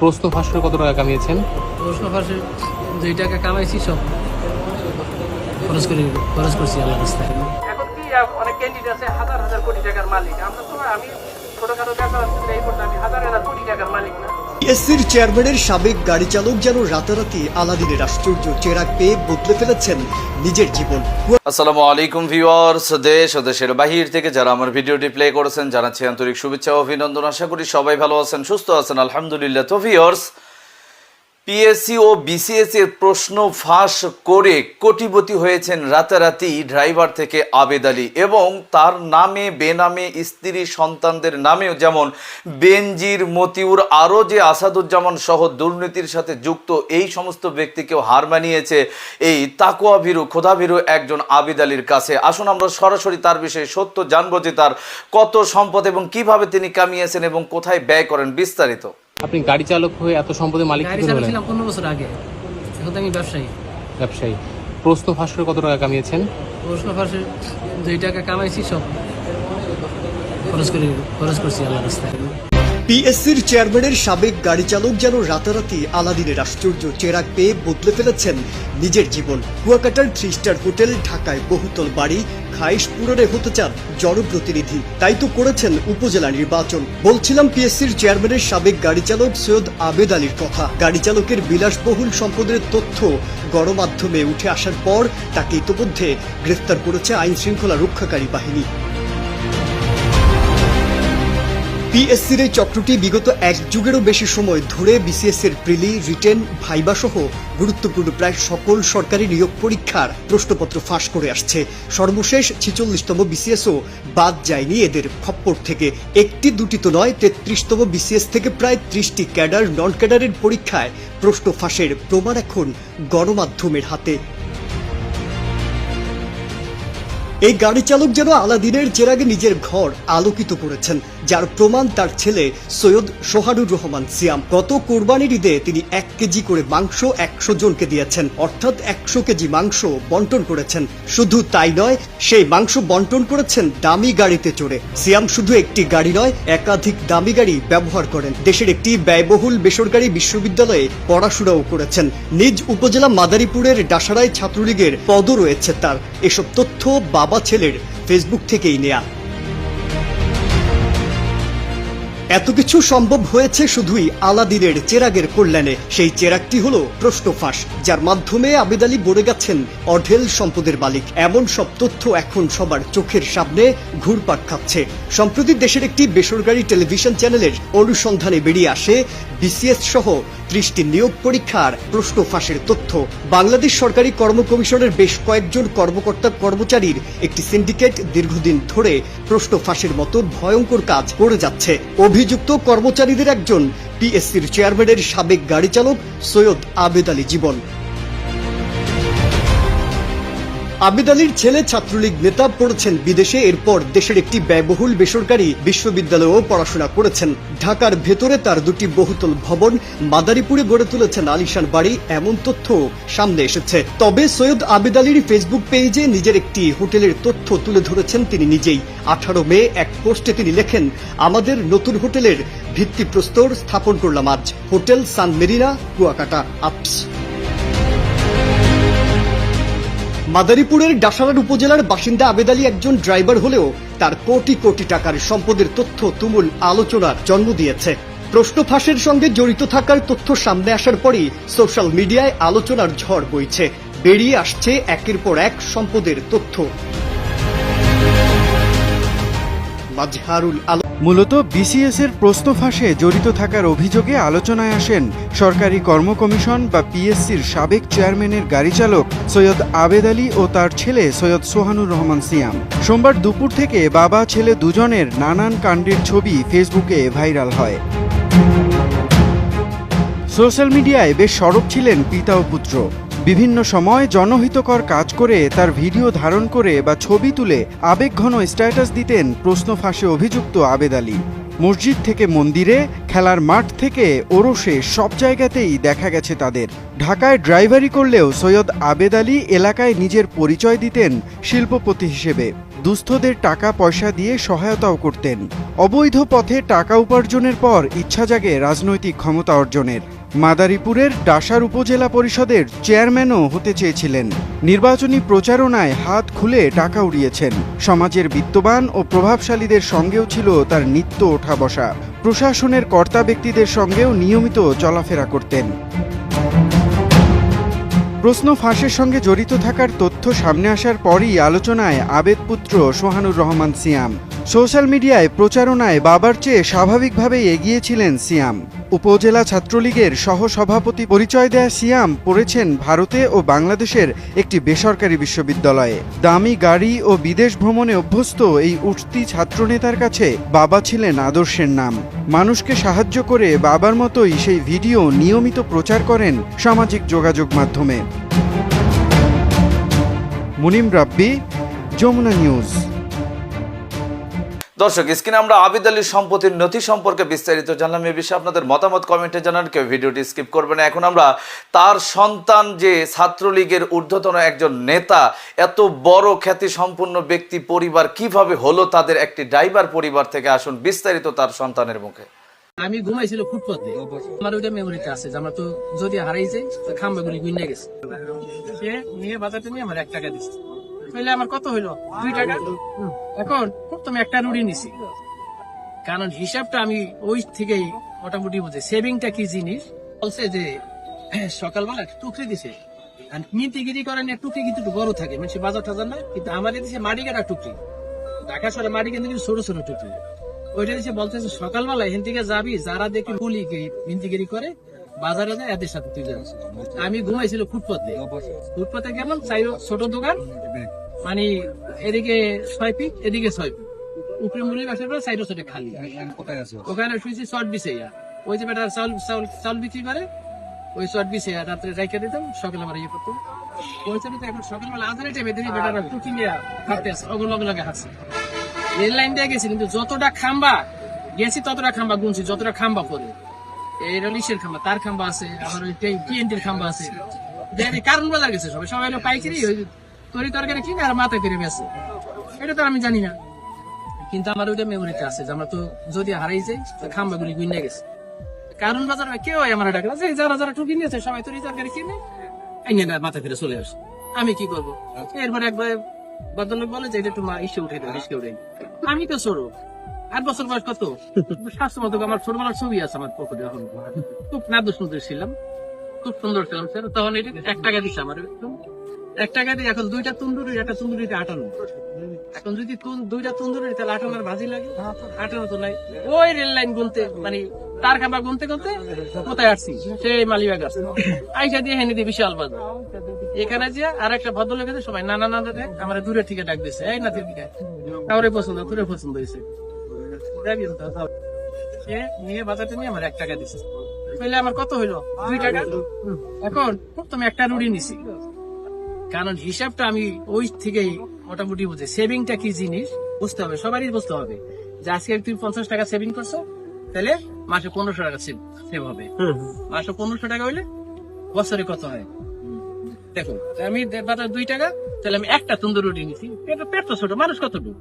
প্রশ্ন ফাঁসের কত টাকা কামিয়েছেন? প্রশ্ন ফাঁসে যেই টাকা কামাইছি সব খরচ করে খরচ করছি আল্লাহ রাস্তায়। এখন কি অনেক ক্যান্ডিডেট আছে হাজার হাজার কোটি টাকার মালিক। আমরা তো আমি ছোটখাটো ব্যবসা আছে এই করতে আমি হাজার হাজার কোটি টাকার মালিক না। এসসির চেয়ারম্যানের সাবেক গাড়ি চালক যেন রাতারাতি আলাদিনের আশ্চর্য চেরাক পেয়ে বদলে ফেলেছেন নিজের জীবন। আসসালামু আলাইকুম ভিউয়ার্স, দেশ ও দেশের বাহির থেকে যারা আমার ভিডিওটি প্লে করেছেন, জানাচ্ছি আন্তরিক শুভেচ্ছা ও অভিনন্দন। আশা করি সবাই ভালো আছেন, সুস্থ আছেন। আলহামদুলিল্লাহ। তো ভিউয়ার্স পিএসসি ও বিসিএস এর প্রশ্ন ফাঁস করে কোটিপতি হয়েছেন রাতারাতি ড্রাইভার থেকে আবেদ আলী এবং তার নামে, বেনামে, স্ত্রী, সন্তানদের নামেও যেমন বেনজির, মতিউর, আরও যে আসাদুজ্জামান সহ দুর্নীতির সাথে যুক্ত এই সমস্ত ব্যক্তিকেও হার মানিয়েছে এই তাকুয়া ভীরু, খোদা ভীরু একজন আবিদ আলীর কাছে। আসুন আমরা সরাসরি তার বিষয়ে সত্য জানব যে তার কত সম্পদ এবং কীভাবে তিনি কামিয়েছেন এবং কোথায় ব্যয় করেন বিস্তারিত। আপনি গাড়ি চালক হয়ে এত সম্পদের মালিক গাড়ি কি করে হলেন চালাচ্ছিলাম পনেরো বছর আগে। এখন তো আমি ব্যবসায়ী। ব্যবসায়ী। প্রশ্ন ফাঁস করে কত টাকা কামিয়েছেন? প্রশ্ন ফাঁসে যেই টাকা কামাইছি সব খরচ করে খরচ করছি আল্লাহ রাস্তায়। পিএসসির চেয়ারম্যানের সাবেক গাড়ি চালক যেন রাতারাতি আলাদিনের আশ্চর্য চেরাগ পেয়ে বদলে ফেলেছেন নিজের জীবন। কুয়াকাটার থ্রি স্টার হোটেল ঢাকায় বহুতল বাড়ি খাইশ পূরণে হতে চান জনপ্রতিনিধি। তাই তো করেছেন উপজেলা নির্বাচন। বলছিলাম পিএসসির চেয়ারম্যানের সাবেক গাড়ি চালক সৈয়দ আবেদ আলীর কথা। গাড়ি চালকের বিলাসবহুল সম্পদের তথ্য গণমাধ্যমে উঠে আসার পর তাকে ইতোমধ্যে গ্রেফতার করেছে আইন শৃঙ্খলা রক্ষাকারী বাহিনী। পিএসসির এই চক্রটি বিগত এক যুগেরও বেশি সময় ধরে বিসিএস এর প্রিলি, রিটেন ভাইবা সহ গুরুত্বপূর্ণ প্রায় সকল সরকারি নিয়োগ পরীক্ষার প্রশ্নপত্র ফাঁস করে আসছে। সর্বশেষ ছিচল্লিশতম বিসিএসও বাদ যায়নি এদের খপ্পর থেকে। একটি দুটি তো নয়, তেত্রিশতম বিসিএস থেকে প্রায় ত্রিশটি ক্যাডার নন ক্যাডারের পরীক্ষায় প্রশ্ন ফাঁসের প্রমাণ এখন গণমাধ্যমের হাতে। এই গাড়ি চালক যেন আলাদিনের চেরাগে নিজের ঘর আলোকিত করেছেন। যার প্রমাণ তার ছেলে সৈয়দ সোহানুর রহমান সিয়াম। গত কোরবানির ঈদে তিনি এক কেজি করে মাংস একশো জনকে দিয়েছেন। অর্থাৎ একশো কেজি মাংস বন্টন করেছেন। শুধু তাই নয়, সেই মাংস বন্টন করেছেন দামি গাড়িতে চড়ে। সিয়াম শুধু একটি গাড়ি নয়, একাধিক দামি গাড়ি ব্যবহার করেন। দেশের একটি ব্যয়বহুল বেসরকারি বিশ্ববিদ্যালয়ে পড়াশোনাও করেছেন। নিজ উপজেলা মাদারীপুরের ডাসারায় ছাত্রলীগের পদও রয়েছে তার। এসব তথ্য বাবা ছেলের ফেসবুক থেকেই নেয়া। এত কিছু সম্ভব হয়েছে শুধুই আলাদিনের চেরাগের কল্যাণে। সেই চেরাগটি হল প্রশ্ন ফাঁস, যার মাধ্যমে আবেদ আলী বলে গেছেন অঢেল সম্পদের মালিক। এমন সব তথ্য এখন সবার চোখের সামনে ঘুরপাক খাচ্ছে। সম্প্রতি দেশের একটি বেসরকারি টেলিভিশন চ্যানেলের অনুসন্ধানে বেরিয়ে আসে বিসিএস সহ ত্রিশটি নিয়োগ পরীক্ষার প্রশ্ন ফাঁসের তথ্য। বাংলাদেশ সরকারি কর্ম কমিশনের বেশ কয়েকজন কর্মকর্তা কর্মচারীর একটি সিন্ডিকেট দীর্ঘদিন ধরে প্রশ্ন ফাঁসের মতো ভয়ঙ্কর কাজ করে যাচ্ছে। অভিযুক্ত কর্মচারীদের একজন পিএসসির চেয়ারম্যানের সাবেক গাড়ি চালক সৈয়দ আবেদ আলী জীবন। আবেদ আলীর ছেলে ছাত্রলীগ নেতা পড়েছেন বিদেশে, এরপর দেশের একটি ব্যয়বহুল বেসরকারি বিশ্ববিদ্যালয়েও পড়াশোনা করেছেন। ঢাকার ভেতরে তার দুটি বহুতল ভবন মাদারীপুরে গড়ে তুলেছেন আলিশান বাড়ি, এমন তথ্য সামনে এসেছে। তবে সৈয়দ আবেদ আলীর ফেসবুক পেজে নিজের একটি হোটেলের তথ্য তুলে ধরেছেন তিনি নিজেই। আঠারো মে এক পোস্টে তিনি লেখেন, আমাদের নতুন হোটেলের ভিত্তিপ্রস্তর স্থাপন করলাম আজ। হোটেল সান মেরিনা, কুয়াকাটা, আপস। মাদারীপুরের ডাসারার উপজেলার বাসিন্দা আবেদ আলী একজন ড্রাইভার হলেও তার কোটি কোটি টাকার সম্পদের তথ্য তুমুল আলোচনার জন্ম দিয়েছে। প্রশ্ন ফাঁসের সঙ্গে জড়িত থাকার তথ্য সামনে আসার পরই সোশ্যাল মিডিয়ায় আলোচনার ঝড় বইছে। বেরিয়ে আসছে একের পর এক সম্পদের তথ্য। মাজহারুল আলম। মূলত বিসিএস এর প্রশ্ন ফাঁসে জড়িত থাকার অভিযোগে আলোচনায় আসেন সরকারি কর্ম কমিশন বা পিএসসির সাবেক চেয়ারম্যানের গাড়ি চালক সৈয়দ আবেদ আলী ও তার ছেলে সৈয়দ সোহানুর রহমান সিয়াম। সোমবার দুপুর থেকে বাবা, ছেলে দুজনের নানান কাণ্ডের ছবি ফেসবুকে ভাইরাল হয়। সোশ্যাল মিডিয়ায় বেশ সরব ছিলেন পিতা ও পুত্র। বিভিন্ন সময় জনহিতকর কাজ করে তার ভিডিও ধারণ করে বা ছবি তুলে আবেগঘন স্ট্যাটাস দিতেন প্রশ্ন ফাঁসে অভিযুক্ত আবেদ আলী। মসজিদ থেকে মন্দিরে, খেলার মাঠ থেকে ওরসে সব জায়গাতেই দেখা গেছে তাদের। ঢাকায় ড্রাইভারি করলেও সৈয়দ আবেদ আলী এলাকায় নিজের পরিচয় দিতেন শিল্পপতি হিসেবে। দুস্থদের টাকা পয়সা দিয়ে সহায়তাও করতেন। অবৈধ পথে টাকা উপার্জনের পর ইচ্ছা জাগে রাজনৈতিক ক্ষমতা অর্জনের। মাদারীপুরের ডাসার উপজেলা পরিষদের চেয়ারম্যানও হতে চেয়েছিলেন। নির্বাচনী প্রচারণায় হাত খুলে টাকা উড়িয়েছেন। সমাজের বিত্তবান ও প্রভাবশালীদের সঙ্গেও ছিল তার নিত্য ওঠা বসা। প্রশাসনের কর্তা ব্যক্তিদের সঙ্গেও নিয়মিত চলাফেরা করতেন। প্রশ্ন ফাঁসের সঙ্গে জড়িত থাকার তথ্য সামনে আসার পরই আলোচনায় আবেদপুত্র সোহানুর রহমান সিয়াম। সোশ্যাল মিডিয়ায় প্রচারণায় বাবার চেয়ে স্বাভাবিকভাবেই এগিয়েছিলেন সিয়াম। উপজেলা ছাত্রলীগের সহসভাপতি পরিচয় দেয়া সিয়াম পড়েছেন ভারতে ও বাংলাদেশের একটি বেসরকারি বিশ্ববিদ্যালয়ে। দামি গাড়ি ও বিদেশ ভ্রমণে অভ্যস্ত এই উঠতি ছাত্রনেতার কাছে বাবা ছিলেন আদর্শের নাম। মানুষকে সাহায্য করে বাবার মতোই সেই ভিডিও নিয়মিত প্রচার করেন সামাজিক যোগাযোগ মাধ্যমে। মুনিম রাব্বি, যমুনা নিউজ। দর্শক, স্ক্রিনে আমরা আবিদ আলীর সম্পত্তির নথি সম্পর্কে বিস্তারিত জানলাম। এ বিষয়ে আপনাদের মতামত কমেন্টে জানান। কেউ ভিডিওটি স্কিপ করবে না। এখন আমরা তার সন্তান যে ছাত্রলীগের ঊর্ধ্বতন একজন নেতা, এত বড় খ্যাতি সম্পন্ন ব্যক্তি, পরিবার কীভাবে হলো, তাদের একটি ড্রাইভার পরিবার থেকে আসুন বিস্তারিত তার সন্তানের মুখে। আমি ঘুমাইছিল ফুটপাতে। আমার ওইটা মেমোরিতে আছে আমরা তো যদি হারাই যাই, তো খাম্বা গুইনে গেছে। সে নিয়ে বাজারটা নিয়ে আমার এক টাকা দিচ্ছে তাহলে আমার কত হইল? দুই টাকা? এখন তুমি একটা রুড়ি নিছি। কারণ হিসাবটা আমি ওই থেকেই মোটামুটি বুঝে। সেভিংটা কি জিনিস? বলছে যে, সকালবেলা টুকরি দিছে। আর নীতিগিরি করেন টুকরি কিন্তু একটু বড় থাকে। মানে বাজার টাজার না, কিন্তু আমার এদিকে মাটি কাটা টুকরি। ঢাকা শহরে মাটি কিন্তু ছোট ছোট টুকরি। ওইটা দিচ্ছে বলতেছে সকালবেলা এখান থেকে যাবি, যারা দেখি পুলি ভিন্তিগিরি করে, বাজারে যায়, এদের সাথে তুই যাস। আমি ঘুমাইছিল ফুটপাতে। ফুটপাতে গেলাম চাই ছোট দোকান। মানে এদিকে ছয় পিক এদিকে ছয় পিক উপরে মুড়ি বাসার পর সাইড সাইডে খালি। ওখানে শুয়েছি শর্ট বিছে ওই যে বেটা চাউল চাউল চাউল বিক্রি করে ওই শর্ট বিছে রাত্রে রাইখে দিতাম সকালে আমার ইয়ে করতাম। ওই তো এখন সকালবেলা আধারে টাইমে দেখি বেটারা টুকি নিয়ে হাঁটতে আসে ওগুলো লগে হাসছে রেল লাইন দিয়ে গেছি কিন্তু যতটা খাম্বা গেছি ততটা খাম্বা গুনছি যতটা খাম্বা পরে। এই হলো খাম্বা তার খাম্বা আছে আবার ওই টিএনটির খাম্বা আছে। কারণ বাজার গেছে সবাই সবাই পাইকারি ওই তরি তরকারি কিনে আর মাথায় বেছে এটা তো আমি জানি না। কিন্তু আমার ওইটা মেমোরিতে আছে যে আমরা তো যদি হারাই যাই খাম্বা গুলি গেছে। কারণ বাজার কেউ আমার ডাকলা, যে যারা যারা নিয়েছে, সবাই তরি তরকারি কিনে এই নিয়ে মাথা ফিরে চলে আসে আমি কি করব? এরপর একবার ভদ্রলোক বলে যে এটা মা, ইসে উঠে দেয় ইসে উঠে আমি তো ছোট আট বছর বয়স কত? স্বাস্থ্য মতো আমার ছোটবেলার ছবি আছে আমার পকেটে এখন। খুব নাদ্য সুন্দর ছিলাম। খুব সুন্দর ছিলাম স্যার তখন এটা এক টাকা দিচ্ছে আমার। এক টাকা দিয়ে এখন দুইটা তন্দুরি, একটা তন্দুরিতে আটানো। এখন যদি দুইটা তন্দুরি, তাহলে আটানোর ভাজি লাগে? আটানো তো নাই। ওই রেল লাইন গুনতে মানে তার খাবার গুনতে গুনতে কোথায় আসছি? সেই মালিবাগ আসছে। আইসা দিয়ে হেনে দিয়ে বিশাল বাজার। এখানে যে আর একটা ভদ্রলোক আছে, সবাই নানা নানা দেখ, আমার দূরে থেকে ডাক দিছে। এই না থেকে কাউরে পছন্দ তোরে পছন্দ হয়েছে নিয়ে বাজারটা নিয়ে আমার এক টাকা দিছে। তাহলে আমার কত হইল? দুই টাকা? এখন তুমি একটা রুড়ি নিছি। কারণ হিসাবটা আমি ওই থেকেই মোটামুটি বুঝে। সেভিংটা কি জিনিস? বুঝতে হবে সবারই বুঝতে হবে যে আজকে তুমি পঞ্চাশ টাকা সেভিং করছ তাহলে মাসে পনেরোশো টাকা সেভ হবে। মাসে পনেরোশো টাকা হইলে বছরে কত হয়? দেখো আমি দুই টাকা তাহলে আমি একটা তন্দুর রুটি নিছি এটা পেট তো ছোট মানুষ কতটুকু?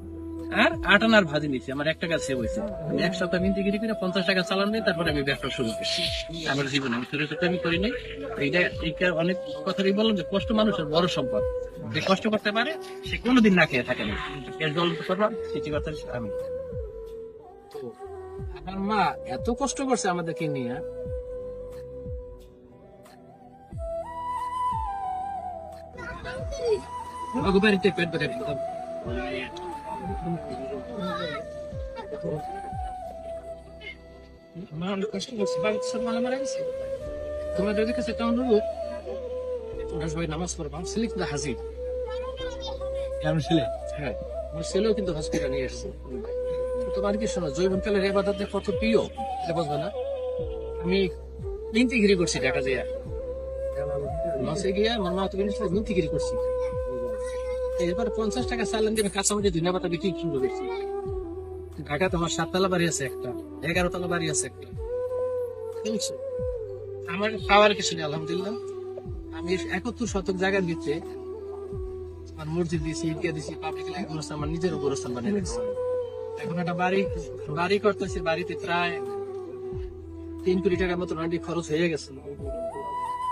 আর আট আনার ভাজি নিছি আমার এক টাকা সেভ হয়েছে। আমি এক সপ্তাহ মিনতি গিরি করে পঞ্চাশ টাকা চালান নেই তারপরে আমি ব্যবসা শুরু করছি। আমার জীবনে, আমি ছোট ছোট আমি করি নাই। এইটা এইটা অনেক কথাই বললাম যে কষ্ট মানুষের বড় সম্পদ। যে কষ্ট করতে পারে, সে কোনোদিন না খেয়ে থাকে না। এর জল করবা, সেটি কথা আমি। মা এত কষ্ট করছে আমাদেরকে নিয়ে। পেট ধরে দিতাম মা অনেক কাছে একটা তোমরা সবাই নামাজ পড়বা ছেলে কিন্তু হাজির হ্যাঁ আমার ছেলেও কিন্তু হসপিটাল নিয়ে এসছে তোমার কি শোনো জৈবন কালের এবাদত কত প্রিয় এটা বুঝবে না। আমি মিনতি গিরি করছি ঢাকা যাইয়া লসে গিয়া আমার মা তুমি মিনতি গিরি করছি এরপর পঞ্চাশ টাকা চালান দিয়ে কাঁচামাটি ধুনা পাতা বিক্রি শুরু করেছি। ঢাকা তোমার সাততলা বাড়ি আছে একটা এগারো তলা বাড়ি আছে একটা। আমার পাওয়ার কিছু নেই, আলহামদুলিল্লাহ। আমি একাত্তর শতক জায়গার ভিতরে আমার মসজিদ দিয়েছি ইটকে দিয়েছি পাবলিক গোরস্থান আমার নিজের গোরস্থান বানিয়ে রেখেছি এখন একটা বাড়ি বাড়ি করতেছি, বাড়িতে প্রায় তিন কোটি টাকার মতো অলরেডি খরচ হয়ে গেছে।